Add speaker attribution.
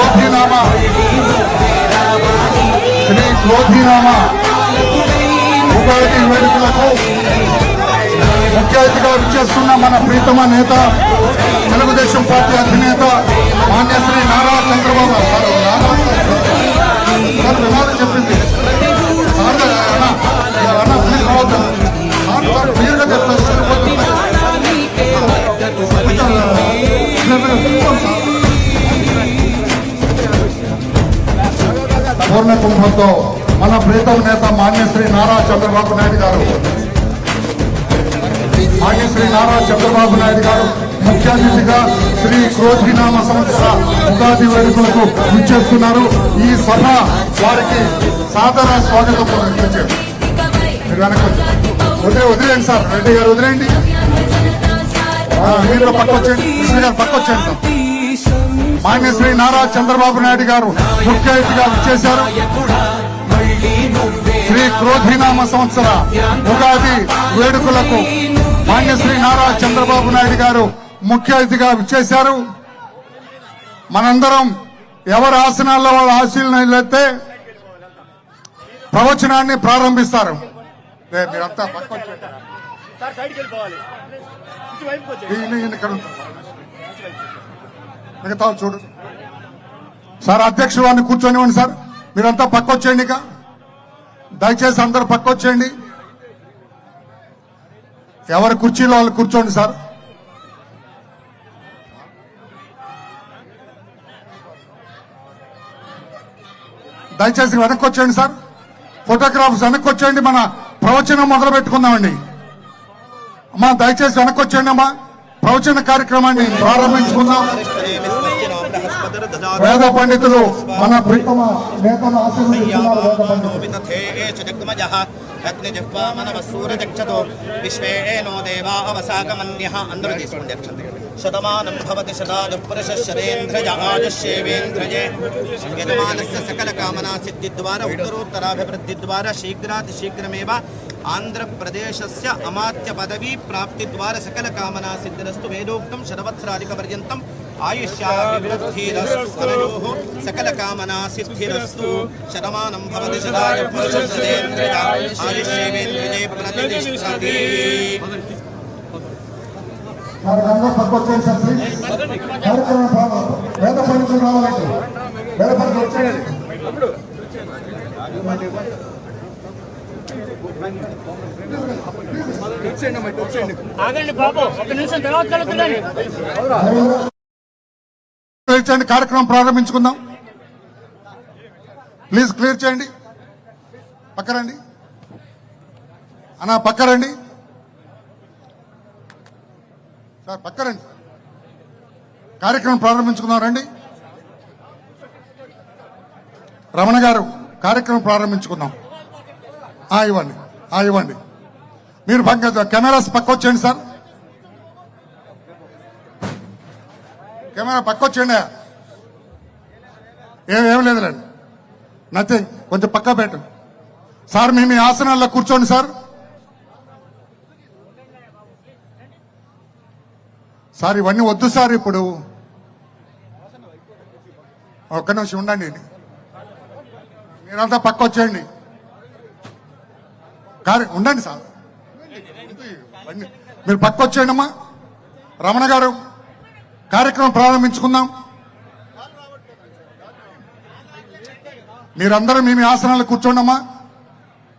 Speaker 1: క్రోధినామ శ్రీ క్రోధినామ ఉగాది వేడుకలకు ముఖ్య అతిథిగా విచ్చేస్తున్న మన ప్రీతమ నేత తెలుగుదేశం పార్టీ అధినేత మాన్యశ్రీ నారా చంద్రబాబు సార్ నారా చెప్పింది సార్ అన్న ప్లీజ్ పూర్ణ కుంభంతో మన ప్రీతం నేత మాన్యశ్రీ నారా చంద్రబాబు నాయుడు గారు. మాన్యశ్రీ నారా చంద్రబాబు నాయుడు గారు ముఖ్య అతిథిగా శ్రీ క్రోధినామ సంవత్సర ఉగాది వేడుకలకు ఇచ్చేస్తున్నారు ఈ సభ వారికి సాదర స్వాగతం వదిలే వదిలేండి సార్. రెడ్డి గారు వదిలేండి మీరు పక్క వచ్చేయండి. కృష్ణ గారు పక్క వచ్చేయండి సార్. మాన్యశ్రీ నారా చంద్రబాబు నాయుడు గారు ముఖ్య అతిథిగా ఇచ్చేశారు శ్రీ క్రోధినామ సంవత్సర ఉగాది వేడుకలకు మాన్యశ్రీ నారా చంద్రబాబు నాయుడు గారు ముఖ్య అతిథిగా విచ్చేశారు. మనందరం ఎవరి ఆసనాల్లో వాళ్ళ ఆశీలైతే ప్రవచనాన్ని ప్రారంభిస్తారు. మీరంతా ఇక్కడ. మిగతా వాళ్ళు చూడు. సార్ అధ్యక్షుడు వారిని కూర్చొనివ్వండి సార్. మీరంతా పక్క వచ్చేయండి ఇక. దయచేసి అందరు పక్క వచ్చేయండి ఎవరి కుర్చీలో వాళ్ళు కూర్చోండి సార్. దయచేసి వెనక్కి వచ్చేయండి సార్. ఫోటోగ్రాఫర్స్ వెనక్కి వచ్చేయండి మన ప్రవచనం మొదలు పెట్టుకుందామండి అమ్మా దయచేసి వెనక్కి వచ్చేయండి అమ్మా. ప్రవచన కార్యక్రమాన్ని ప్రారంభించుకుందాం వేద పండితులు మన ప్రీతమ నేతలు ఆశీర్వదిస్తున్నారు వేద పండితులు
Speaker 2: అగ్నిజిహ్వామనవసూరజక్షతో విశ్వేనో దేవా అవసాగమన్యః అందరూ తీసుకోండి శతమానం భవతి పురుష యజమానస్య సకల కామనా సిద్ధి ద్వారా ఉత్తరోత్తరాభివృద్ధి ద్వారా శీఘ్రాతి శీఘ్రమేవ ఆంధ్రప్రదేశస్య అమాత్య పదవీ ప్రాప్తి ద్వారా సకల కామనా సిద్ధిరస్తు వేదోక్తం శతవత్సరాధిక పర్యంతం ఆయుష్యాభివృద్ధిరస్తు సకల కామనా సిద్ధిరస్తు శతమానం భవతి శతాయ పురుషేంద్రియ ఆయుష్యేవేంద్రియే ప్రతిష్టతి.
Speaker 1: మరి
Speaker 3: ఆగండి బాబు ఒక నిమిషం తర్వాత
Speaker 1: చేయండి కార్యక్రమం ప్రారంభించుకుందాం. ప్లీజ్ క్లియర్ చేయండి. పక్కరండి. అన్నా పక్కరండి. సార్ పక్కరండి. కార్యక్రమం ప్రారంభించుకుందాం రండి. రమణ గారు కార్యక్రమం ప్రారంభించుకుందాం. ఇవ్వండి ఆ, ఇవ్వండి. మీరు పక్క కెమెరాస్ పక్క వచ్చేయండి సార్. కెమెరా పక్క వచ్చేయండి. ఏం ఏం లేదులేండి నథింగ్ కొంచెం పక్క పెట్టు. సార్ మీ మీ ఆసనాల్లో కూర్చోండి సార్. సార్ ఇవన్నీ వద్దు సార్ ఇప్పుడు. ఒక్క నిమిషం ఉండండి. మీరంతా పక్క వచ్చేయండి. కార్య ఉండండి సార్. మీరు పక్క వచ్చేయండమ్మా రమణ గారు కార్యక్రమం ప్రారంభించుకుందాం. మీరందరూ మీ ఆసనాలు కూర్చోండమ్మా.